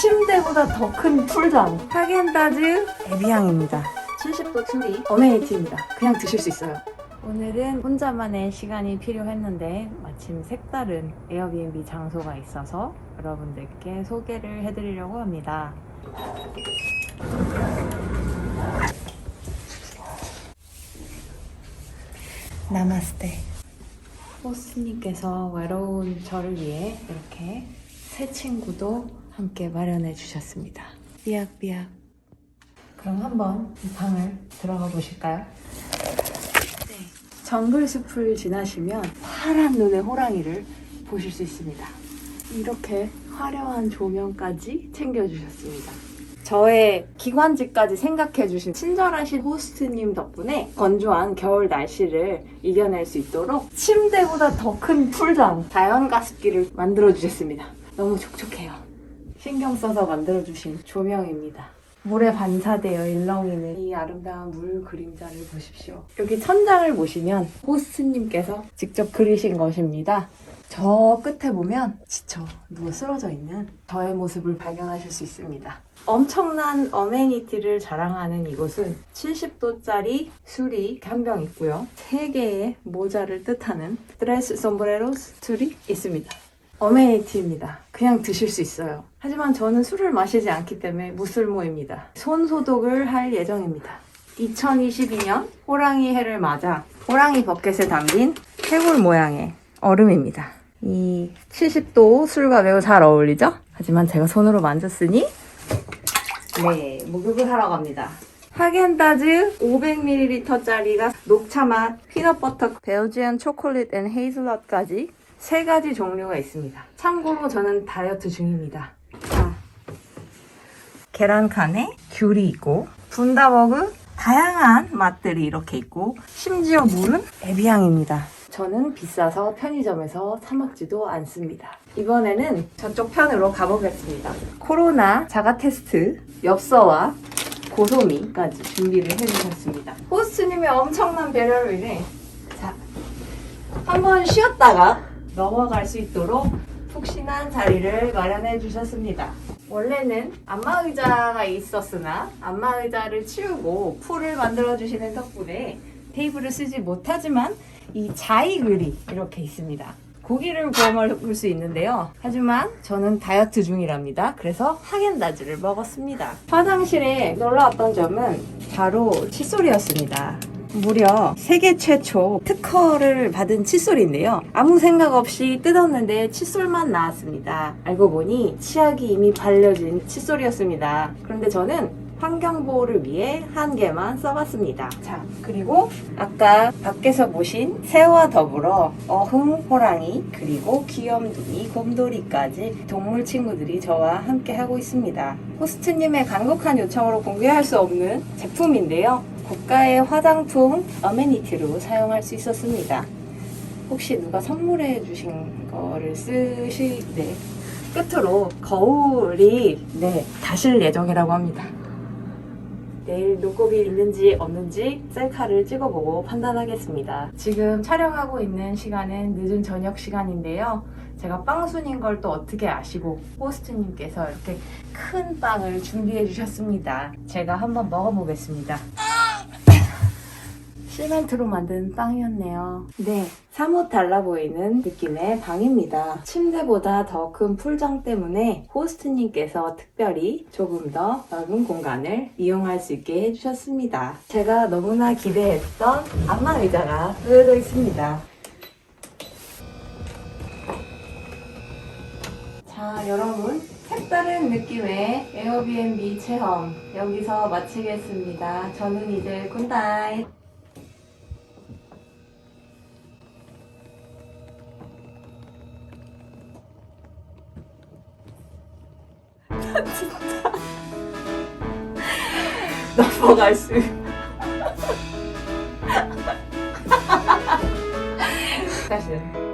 침대보다 더 큰 풀장 하겐다즈 에비앙입니다. 70도 추리 어메니티입니다. 그냥 드실 수 있어요. 오늘은 혼자만의 시간이 필요했는데 마침 색다른 에어비앤비 장소가 있어서 여러분들께 소개를 해드리려고 합니다. 나마스테. 호스님께서 외로운 저를 위해 이렇게 새 친구도 함께 마련해 주셨습니다. 삐약삐약. 그럼 한번 이 방을 들어가 보실까요? 네. 정글 숲을 지나시면 파란 눈의 호랑이를 보실 수 있습니다. 이렇게 화려한 조명까지 챙겨주셨습니다. 저의 기관지까지 생각해주신 친절하신 호스트님 덕분에 건조한 겨울 날씨를 이겨낼 수 있도록 침대보다 더 큰 풀장 자연 가습기를 만들어주셨습니다. 너무 촉촉해요. 신경 써서 만들어주신 조명입니다. 물에 반사되어 일렁이는 이 아름다운 물 그림자를 보십시오. 여기 천장을 보시면 호스트님께서 직접 그리신 것입니다. 저 끝에 보면 지쳐 누워 쓰러져 있는 저의 모습을 발견하실 수 있습니다. 엄청난 어메니티를 자랑하는 이곳은 70도짜리 술이 한 병 있고요. 3개의 모자를 뜻하는 드레스 솜브레로스 술이 있습니다. 어메니티입니다. 그냥 드실 수 있어요. 하지만 저는 술을 마시지 않기 때문에 무술모입니다. 손 소독을 할 예정입니다. 2022년 호랑이 해를 맞아 호랑이 버켓에 담긴 해골 모양의 얼음입니다. 이 70도 술과 매우 잘 어울리죠? 하지만 제가 손으로 만졌으니 네, 목욕을 하러 갑니다. 하겐다즈 500ml짜리가 녹차 맛, 피넛버터, 벨지안 초콜릿 앤 헤이즐넛까지 세 가지 종류가 있습니다. 참고로 저는 다이어트 중입니다. 자, 계란 칸에 귤이 있고 분다버그 다양한 맛들이 이렇게 있고 심지어 물은 에비앙입니다. 저는 비싸서 편의점에서 사 먹지도 않습니다. 이번에는 저쪽 편으로 가보겠습니다. 코로나 자가 테스트, 엽서와 고소미까지 준비를 해주셨습니다. 호스트님의 엄청난 배려로 인해 자, 한번 쉬었다가 넘어갈 수 있도록 푹신한 자리를 마련해 주셨습니다. 원래는 안마의자가 있었으나 안마의자를 치우고 풀을 만들어 주시는 덕분에 테이블을 쓰지 못하지만 이 자이글이 이렇게 있습니다. 고기를 구워 먹을 수 있는데요. 하지만 저는 다이어트 중이랍니다. 그래서 하겐다즈를 먹었습니다. 화장실에 놀라웠던 점은 바로 칫솔이었습니다. 무려 세계 최초 특허를 받은 칫솔인데요. 아무 생각 없이 뜯었는데 칫솔만 나왔습니다. 알고 보니 치약이 이미 발려진 칫솔이었습니다. 그런데 저는 환경보호를 위해 한 개만 써봤습니다. 자, 그리고 아까 밖에서 보신 새와 더불어 어흥, 호랑이, 그리고 귀염둥이, 곰돌이까지 동물 친구들이 저와 함께 하고 있습니다. 호스트님의 간곡한 요청으로 공개할 수 없는 제품인데요. 고가의 화장품 어메니티로 사용할 수 있었습니다. 혹시 누가 선물해 주신 거를 쓰실 때 끝으로 거울이 네 다실 예정이라고 합니다. 내일 눈곱이 있는지 없는지 셀카를 찍어보고 판단하겠습니다. 지금 촬영하고 있는 시간은 늦은 저녁 시간인데요. 제가 빵순인 걸 또 어떻게 아시고 호스트님께서 이렇게 큰 빵을 준비해 주셨습니다. 제가 한번 먹어보겠습니다. 시멘트로 만든 빵이었네요. 네, 사뭇 달라 보이는 느낌의 방입니다. 침대보다 더 큰 풀장 때문에 호스트님께서 특별히 조금 더 넓은 공간을 이용할 수 있게 해주셨습니다. 제가 너무나 기대했던 안마 의자가 놓여져 있습니다. 자, 여러분. 색다른 느낌의 에어비앤비 체험 여기서 마치겠습니다. 저는 이제 굿나잇. 넘어갈 수. 다시.